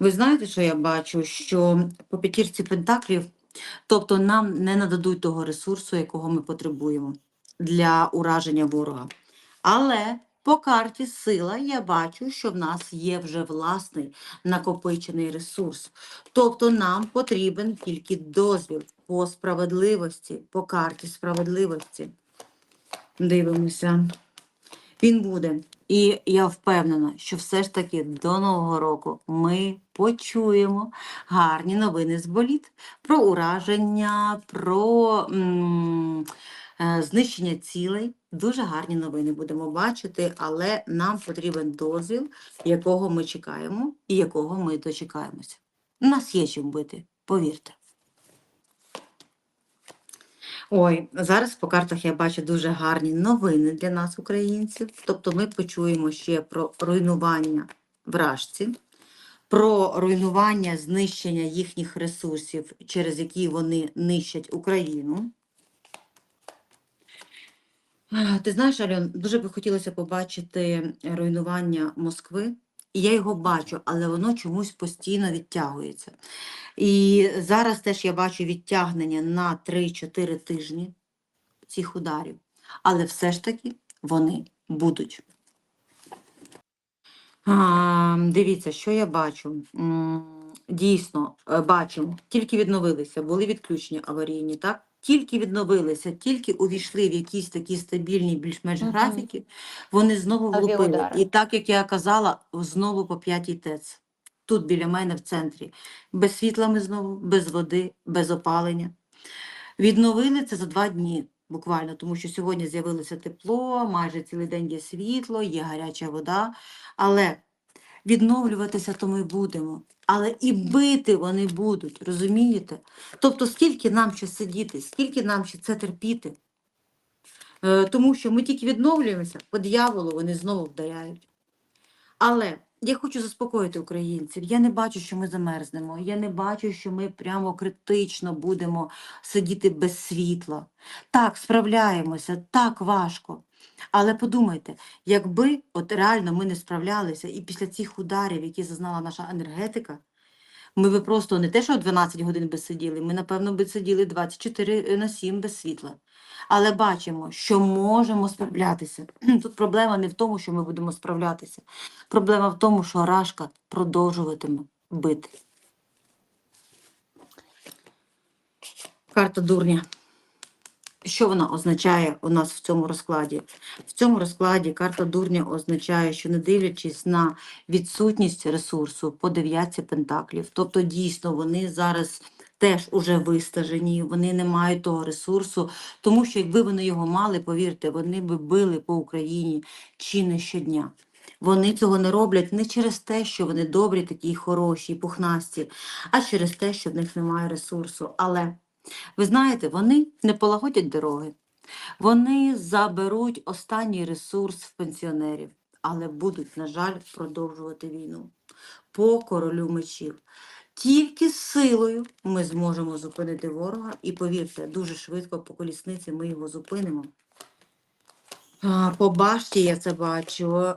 Ви знаєте, що я бачу? Що по п'ятірці пентаклів, тобто нам не нададуть того ресурсу, якого ми потребуємо для ураження ворога. Але по карті сила я бачу, що в нас є вже власний накопичений ресурс. Тобто нам потрібен тільки дозвіл по справедливості, по карті справедливості. Дивимося. Він буде. І я впевнена, що все ж таки до Нового року ми почуємо гарні новини з боліт про ураження, про м, е, знищення цілей. Дуже гарні новини будемо бачити, але нам потрібен дозвіл, якого ми чекаємо і якого ми дочекаємося. У нас є чим бити, повірте. Ой, зараз по картах я бачу дуже гарні новини для нас, українців. Тобто ми почуємо ще про руйнування вражці, про руйнування знищення їхніх ресурсів, через які вони нищать Україну. Ти знаєш, Альон, дуже би хотілося побачити руйнування Москви. І я його бачу, але воно чомусь постійно відтягується. І зараз теж я бачу відтягнення на 3-4 тижні цих ударів. Але все ж таки вони будуть. А, дивіться, що я бачу. Дійсно, е, бачимо, тільки відновилися, були відключення аварійні, так? Тільки відновилися, тільки увійшли в якісь такі стабільні, більш-менш графіки, вони знову влупили. І так, як я казала, знову по п'ятій ТЕЦ. Тут біля мене в центрі. Без світла ми знову, без води, без опалення. Відновили це за два дні буквально, тому що сьогодні з'явилося тепло, майже цілий день є світло, є гаряча вода. Але відновлюватися то ми будемо. Але і бити вони будуть, розумієте? Тобто, скільки нам ще сидіти, скільки нам ще це терпіти? Е, тому що ми тільки відновлюємося, по дияволу вони знову вдаряють. Але я хочу заспокоїти українців. Я не бачу, що ми замерзнемо. Я не бачу, що ми прямо критично будемо сидіти без світла. Так, справляємося, так важко. Але подумайте, якби от реально ми не справлялися, і після цих ударів, які зазнала наша енергетика, ми би просто не те, що 12 годин би сиділи, ми, напевно, би сиділи 24 на 7 без світла. Але бачимо, що можемо справлятися. Тут проблема не в тому, що ми будемо справлятися. Проблема в тому, що Рашка продовжуватиме бити. Карта дурня. Що вона означає у нас в цьому розкладі? В цьому розкладі карта дурня означає, що не дивлячись на відсутність ресурсу по дев'ятці пентаклів, тобто дійсно вони зараз теж уже вистажені, вони не мають того ресурсу, тому що якби вони його мали, повірте, вони би били по Україні чи не щодня. Вони цього не роблять не через те, що вони добрі, такі хороші, пухнасті, а через те, що в них немає ресурсу. Але ви знаєте, вони не полагодять дороги, вони заберуть останній ресурс в пенсіонерів, але будуть, на жаль, продовжувати війну по королю мечів. Тільки силою ми зможемо зупинити ворога, і повірте, дуже швидко по колісниці ми його зупинимо. По башті я це бачу.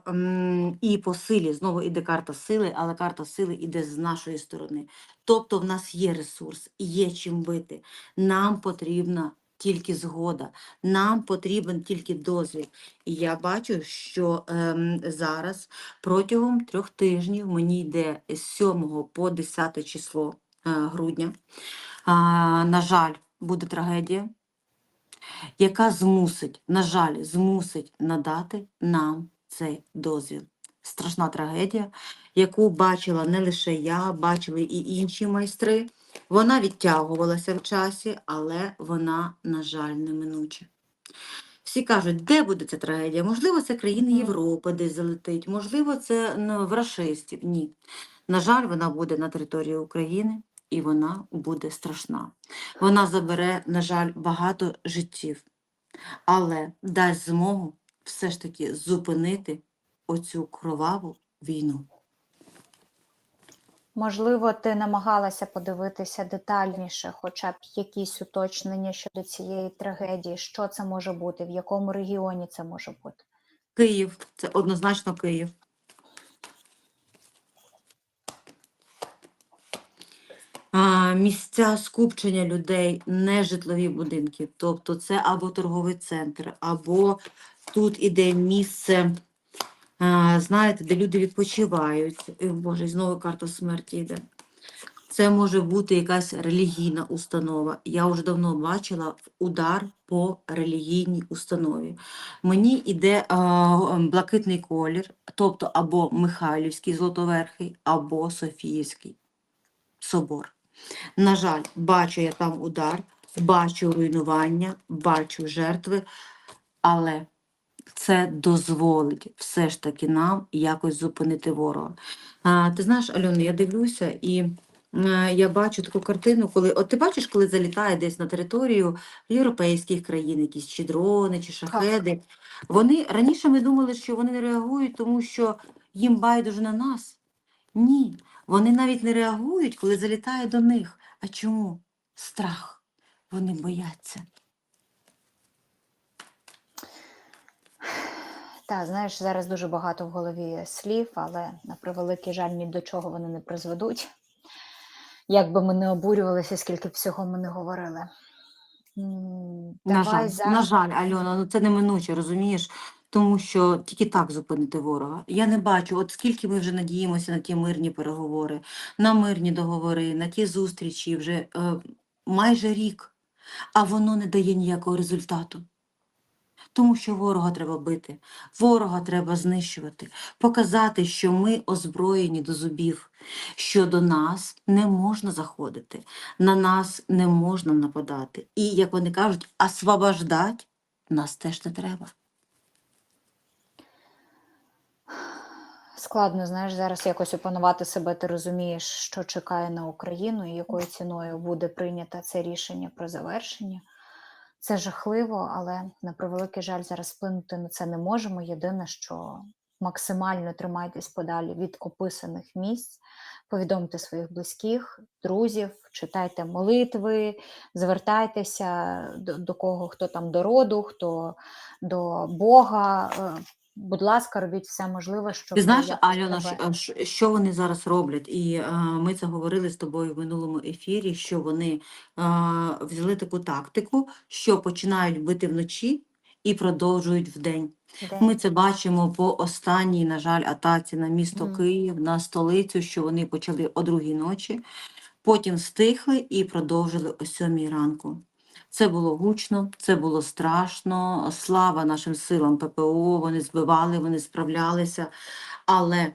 І по силі. Знову іде карта сили, але карта сили іде з нашої сторони. Тобто в нас є ресурс, є чим бити. Нам потрібна тільки згода, нам потрібен тільки дозвіл. І я бачу, що ем, зараз протягом трьох тижнів мені йде з 7 по 10 число е, грудня. А, на жаль, буде трагедія яка змусить, на жаль, змусить надати нам цей дозвіл. Страшна трагедія, яку бачила не лише я, бачили і інші майстри. Вона відтягувалася в часі, але вона, на жаль, неминуча. Всі кажуть, де буде ця трагедія? Можливо, це країни Європи десь залетить, можливо, це ну, в рашистів. Ні. На жаль, вона буде на території України і вона буде страшна. Вона забере, на жаль, багато життів, але дасть змогу все ж таки зупинити оцю кроваву війну. Можливо, ти намагалася подивитися детальніше, хоча б якісь уточнення щодо цієї трагедії, що це може бути, в якому регіоні це може бути. Київ це однозначно Київ. Місця скупчення людей, не житлові будинки. Тобто це або торговий центр, або тут іде місце, знаєте, де люди відпочивають. Ой, Боже, знову карта смерті йде. Це може бути якась релігійна установа. Я вже давно бачила удар по релігійній установі. Мені йде а, блакитний колір, тобто або Михайлівський Золотоверхий, або Софіївський собор. На жаль, бачу я там удар, бачу руйнування, бачу жертви, але це дозволить все ж таки нам якось зупинити ворога. А, ти знаєш, Альона, я дивлюся і е, я бачу таку картину, коли от ти бачиш, коли залітає десь на територію європейських країн, якісь чи дрони, чи шахеди. Вони раніше ми думали, що вони не реагують, тому що їм байдуже на нас. Ні, вони навіть не реагують, коли залітає до них. А чому? Страх. Вони бояться. Та, знаєш, зараз дуже багато в голові слів, але на превеликий жаль, ні до чого вони не призведуть. Як би ми не обурювалися, скільки всього ми не говорили. На Давай жаль, зараз. на жаль, Альона, ну це неминуче, розумієш? Тому що тільки так зупинити ворога. Я не бачу, от скільки ми вже надіємося на ті мирні переговори, на мирні договори, на ті зустрічі вже е, майже рік, а воно не дає ніякого результату. Тому що ворога треба бити, ворога треба знищувати, показати, що ми озброєні до зубів, що до нас не можна заходити, на нас не можна нападати. І, як вони кажуть, освобождати нас теж не треба. Складно, знаєш, зараз якось опанувати себе, ти розумієш, що чекає на Україну і якою ціною буде прийнято це рішення про завершення. Це жахливо, але на превеликий жаль, зараз вплинути на це не можемо. Єдине, що максимально тримайтесь подалі від описаних місць, повідомте своїх близьких, друзів, читайте молитви, звертайтеся до, до кого, хто там до роду, хто до Бога. Будь ласка, робіть все можливе, щоб Ти знаєш, Альона, себе- що, вони зараз роблять? І е, ми це говорили з тобою в минулому ефірі, що вони е, взяли таку тактику, що починають бити вночі і продовжують вдень. Де? Ми це бачимо по останній, на жаль, атаці на місто. Київ, на столицю, що вони почали о другій ночі, потім стихли і продовжили о сьомій ранку. Це було гучно, це було страшно. Слава нашим силам ППО, вони збивали, вони справлялися. Але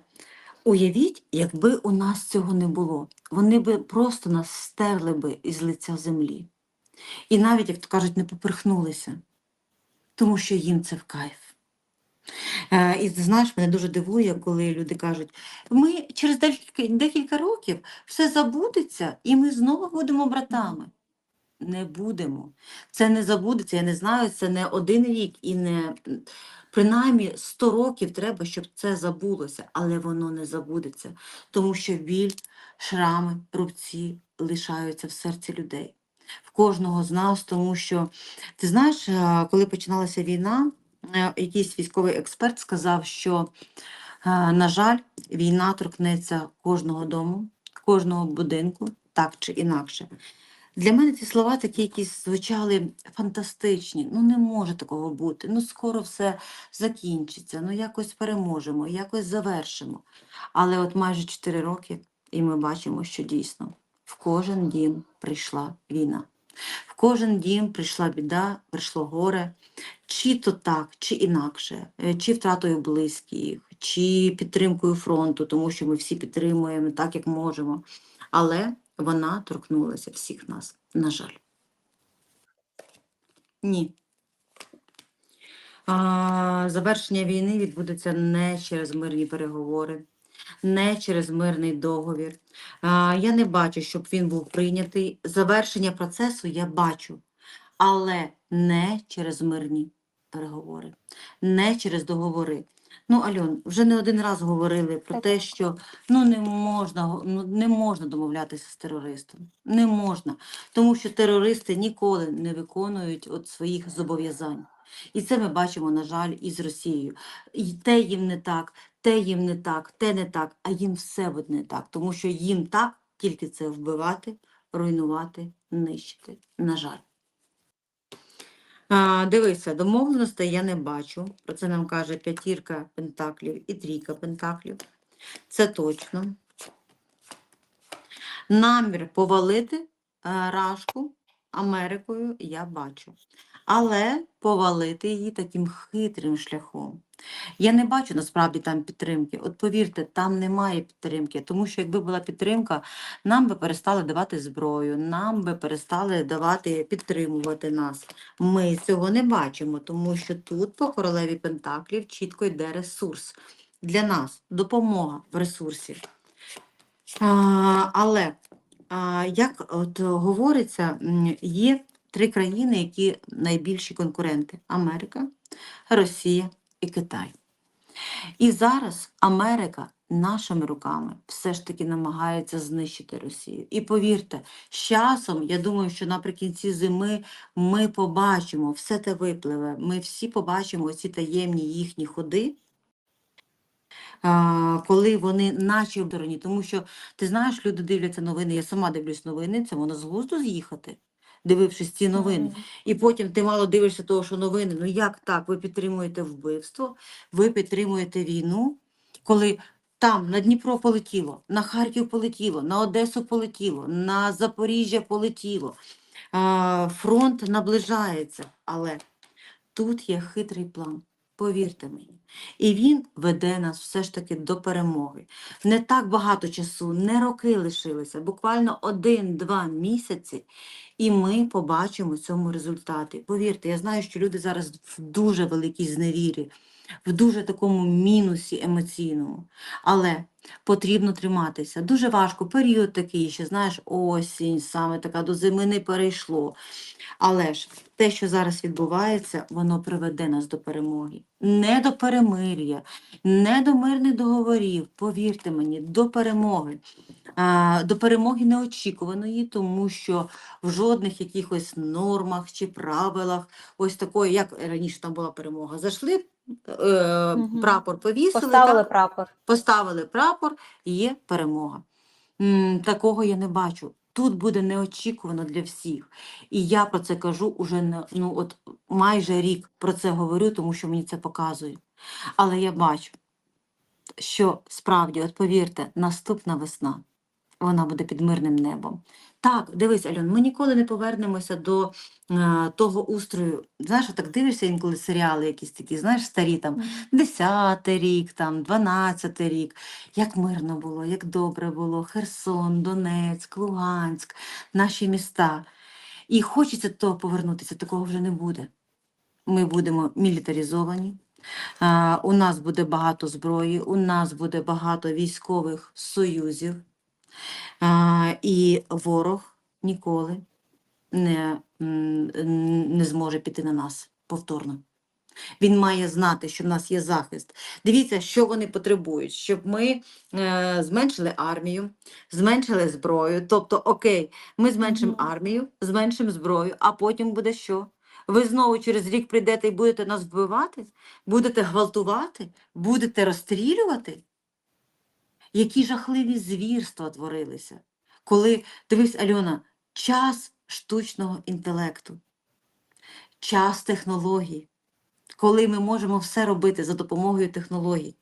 уявіть, якби у нас цього не було, вони би просто нас стерли би із лиця землі. І навіть, як то кажуть, не поперхнулися, тому що їм це в кайф. Е, І знаєш, мене дуже дивує, коли люди кажуть, ми через декілька, декілька років все забудеться, і ми знову будемо братами. Не будемо. Це не забудеться, я не знаю, це не один рік і не принаймні 100 років треба, щоб це забулося, але воно не забудеться, тому що біль, шрами, рубці лишаються в серці людей. В кожного з нас, тому що ти знаєш, е, коли починалася війна, е, якийсь військовий експерт сказав, що, е, на жаль, війна торкнеться кожного дому, кожного будинку, так чи інакше. Для мене ці слова такі якісь звучали фантастичні. Ну не може такого бути. Ну скоро все закінчиться, ну якось переможемо, якось завершимо. Але от майже 4 роки, і ми бачимо, що дійсно в кожен дім прийшла війна. В кожен дім прийшла біда, прийшло горе, чи то так, чи інакше, е, чи втратою близьких, чи підтримкою фронту, тому що ми всі підтримуємо так, як можемо. Але вона торкнулася всіх нас, на жаль. Ні. А, завершення війни відбудеться не через мирні переговори, не через мирний договір. А, я не бачу, щоб він був прийнятий. Завершення процесу я бачу, але не через мирні переговори, не через договори. Ну, Альон, вже не один раз говорили про Так. те, що ну не можна, ну, не можна домовлятися з терористом. Не можна. Тому що терористи ніколи не виконують от своїх зобов'язань. І це ми бачимо, на жаль, і з Росією. І те їм не так, те їм не так, те не так, а їм все буде не так, тому що їм так тільки це вбивати, руйнувати, нищити. На жаль. Дивися, домовленостей я не бачу. Про це нам каже п'ятірка пентаклів і трійка пентаклів. Це точно. Намір повалити е, рашку Америкою я бачу. Але повалити її таким хитрим шляхом. Я не бачу насправді там підтримки. От повірте, там немає підтримки, тому що якби була підтримка, нам би перестали давати зброю, нам би перестали давати підтримувати нас. Ми цього не бачимо, тому що тут по королеві Пентаклів чітко йде ресурс для нас, допомога в ресурсі. А, але а, як от говориться, є три країни, які найбільші конкуренти: Америка, Росія і Китай. І зараз Америка нашими руками все ж таки намагається знищити Росію. І повірте, з часом, я думаю, що наприкінці зими ми побачимо, все те випливе, ми всі побачимо ці таємні їхні ходи. Коли вони наче в стороні, тому що ти знаєш, люди дивляться новини, я сама дивлюсь новини, це воно з глузду з'їхати, дивившись ці новини. І потім ти мало дивишся того, що новини. Ну як так? Ви підтримуєте вбивство, ви підтримуєте війну, коли там на Дніпро полетіло, на Харків полетіло, на Одесу полетіло, на Запоріжжя полетіло. Фронт наближається, але тут є хитрий план. Повірте мені. І він веде нас все ж таки до перемоги. Не так багато часу, не роки лишилися, буквально один-два місяці, і ми побачимо цьому результати. Повірте, я знаю, що люди зараз в дуже великій зневірі, в дуже такому мінусі емоційному. Але потрібно триматися. Дуже важко. Період такий, ще знаєш, осінь, саме така до зими не перейшло. Але ж те, що зараз відбувається, воно приведе нас до перемоги. Не до перемир'я, не до мирних договорів, повірте мені, до перемоги. До перемоги неочікуваної, тому що в жодних якихось нормах чи правилах, ось такої, як раніше там була перемога, зайшли, е, Мгм. прапор повісили, Поставили так? прапор. поставили прапор, і є перемога. М, Такого я не бачу. Тут буде неочікувано для всіх. І я про це кажу уже ну, от майже рік про це говорю, тому що мені це показує. Але я бачу, що справді, от повірте, наступна весна, вона буде під мирним небом. Так, дивись, Альон, ми ніколи не повернемося до е, того устрою. Знаєш, так дивишся інколи серіали якісь такі, знаєш, старі там Мгм. 10 рік, там, 12 рік, як мирно було, як добре було, Херсон, Донецьк, Луганськ, наші міста. І хочеться того повернутися, такого вже не буде. Ми будемо мілітаризовані, а, у нас буде багато зброї, у нас буде багато військових союзів, і ворог ніколи не, не зможе піти на нас повторно. Він має знати, що в нас є захист. Дивіться, що вони потребують, щоб ми е, зменшили армію, зменшили зброю. Тобто, окей, ми зменшимо армію, зменшимо зброю, а потім буде що? Ви знову через рік прийдете і будете нас вбивати, будете гвалтувати, будете розстрілювати? Які жахливі звірства творилися, коли, дивись, Альона, час штучного інтелекту, час технологій, коли ми можемо все робити за допомогою технологій.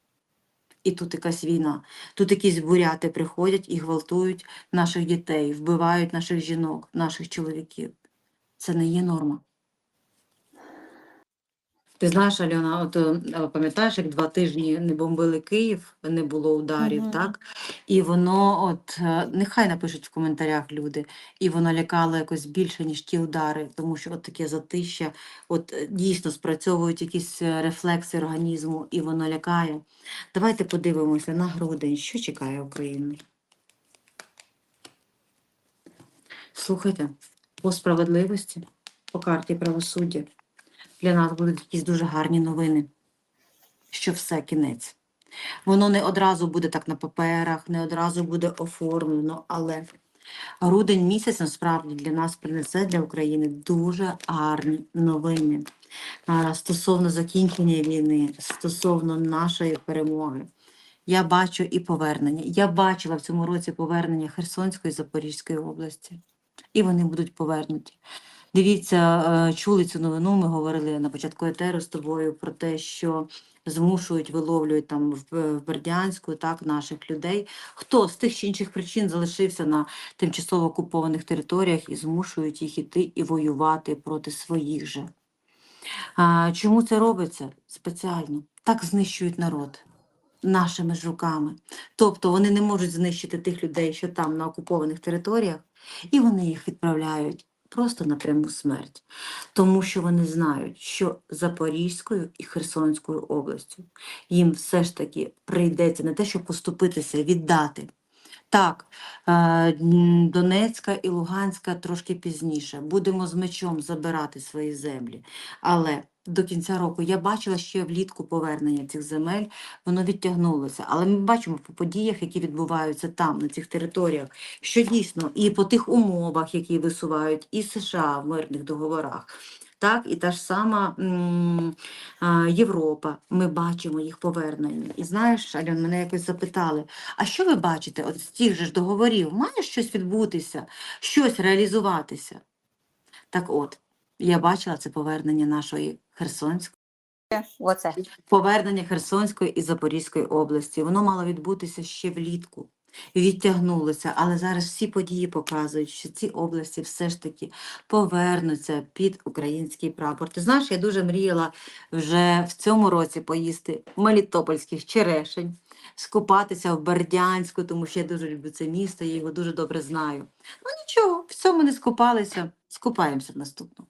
І тут якась війна, тут якісь буряти приходять і гвалтують наших дітей, вбивають наших жінок, наших чоловіків. Це не є норма. Ти знаєш, Альона, от е, пам'ятаєш, як два тижні не бомбили Київ, не було ударів, Мгм. так? І воно, от е, нехай напишуть в коментарях люди, і воно лякало якось більше, ніж ті удари, тому що от таке затища, от е, дійсно спрацьовують якісь е, рефлекси організму, і воно лякає. Давайте подивимося на грудень, що чекає Україну. Слухайте, по справедливості, по карті правосуддя, для нас будуть якісь дуже гарні новини, що все кінець. Воно не одразу буде так на паперах, не одразу буде оформлено, але грудень місяць насправді для нас принесе для України дуже гарні новини стосовно закінчення війни, стосовно нашої перемоги. Я бачу і повернення. Я бачила в цьому році повернення Херсонської і Запорізької області. і вони будуть повернуті. Дивіться, е, чули цю новину. Ми говорили на початку етеру з тобою про те, що змушують, виловлюють там в, в Бердянську так наших людей. Хто з тих чи інших причин залишився на тимчасово окупованих територіях і змушують їх іти і воювати проти своїх же. А, чому це робиться? Спеціально. Так знищують народ нашими ж руками. Тобто вони не можуть знищити тих людей, що там на окупованих територіях, і вони їх відправляють просто напряму смерть. Тому що вони знають, що Запорізькою і Херсонською областю їм все ж таки прийдеться не те, щоб поступитися, віддати. Так, е, Донецька і Луганська трошки пізніше. Будемо з мечом забирати свої землі. Але до кінця року я бачила ще влітку повернення цих земель, воно відтягнулося. Але ми бачимо по подіях, які відбуваються там, на цих територіях, що дійсно і по тих умовах, які висувають і США в мирних договорах. Так, і та ж сама а, Європа, ми бачимо їх повернення. І знаєш, Альон, мене якось запитали, а що ви бачите от з тих же ж договорів? Має щось відбутися, щось реалізуватися? Так от, я бачила це повернення нашої Херсонської, Оце. повернення Херсонської і Запорізької області. Воно мало відбутися ще влітку. Відтягнулося, але зараз всі події показують, що ці області все ж таки повернуться під український прапор. Ти знаєш, я дуже мріяла вже в цьому році поїсти мелітопольських черешень, скупатися в Бердянську, тому що я дуже люблю це місто, я його дуже добре знаю. Ну нічого, в цьому не скупалися, скупаємося в наступному.